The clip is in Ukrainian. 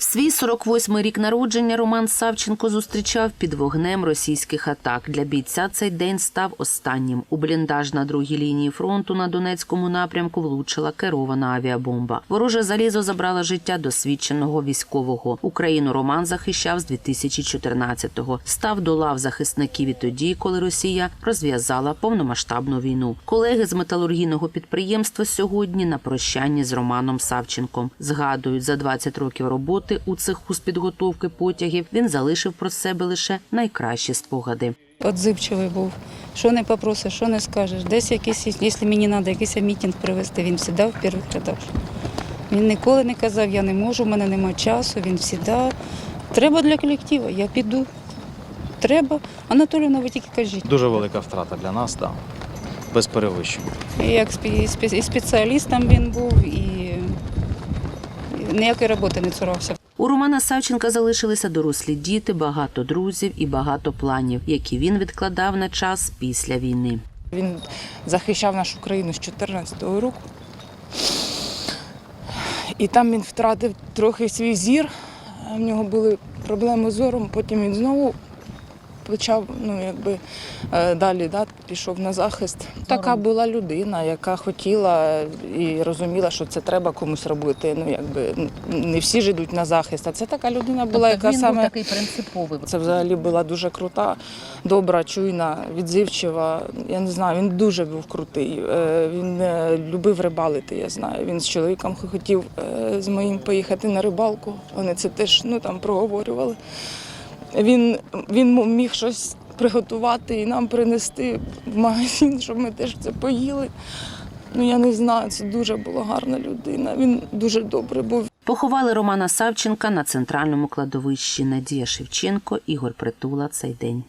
Свій 48-й рік народження Роман Савченко зустрічав під вогнем російських атак. Для бійця цей день став останнім. У бліндаж на другій лінії фронту на Донецькому напрямку влучила керована авіабомба. Вороже залізо забрало життя досвідченого військового. Україну Роман захищав з 2014-го. Став до лав захисників і тоді, коли Росія розв'язала повномасштабну війну. Колеги з металургійного підприємства сьогодні на прощанні з Романом Савченком згадують за 20 років роботи у цеху з підготовки потягів. Він залишив про себе лише найкращі спогади. Отзивчивий був. Що не попросиш, що не скажеш. Десь якийсь, якщо мені треба якийсь мітинг привезти, він завжди в перших рядах. Він ніколи не казав, я не можу, в мене немає часу. Він завжди. Треба для колективу, я піду. Треба. Анатоліївна, ви тільки кажіть. Дуже велика втрата для нас, так. Без перевищень. Як і спеціалістом він був, і ніякої роботи не цурався. У Романа Савченка залишилися дорослі діти, багато друзів і багато планів, які він відкладав на час після війни. Він захищав нашу країну з 14-го року. І там він втратив трохи свій зір. В нього були проблеми з зором, потім він знову почав, ну якби е, далі да, пішов на захист. Така була людина, яка хотіла і розуміла, що це треба комусь робити. Ну якби не всі ж йдуть на захист, а це така людина була, яка саме такий принциповий. це взагалі була дуже крута, добра, чуйна, відзивчива. Я не знаю, він дуже був крутий. Е, Він е, любив рибалити, я знаю. Він з чоловіком хотів е, з моїм поїхати на рибалку. Вони це теж ну, там проговорювали. Він, він міг щось приготувати і нам принести в магазин, щоб ми теж це поїли. Ну я не знаю, це дуже була гарна людина. Він дуже добре був. Поховали Романа Савченка на центральному кладовищі Надія Шевченко, Ігор Притула цей день.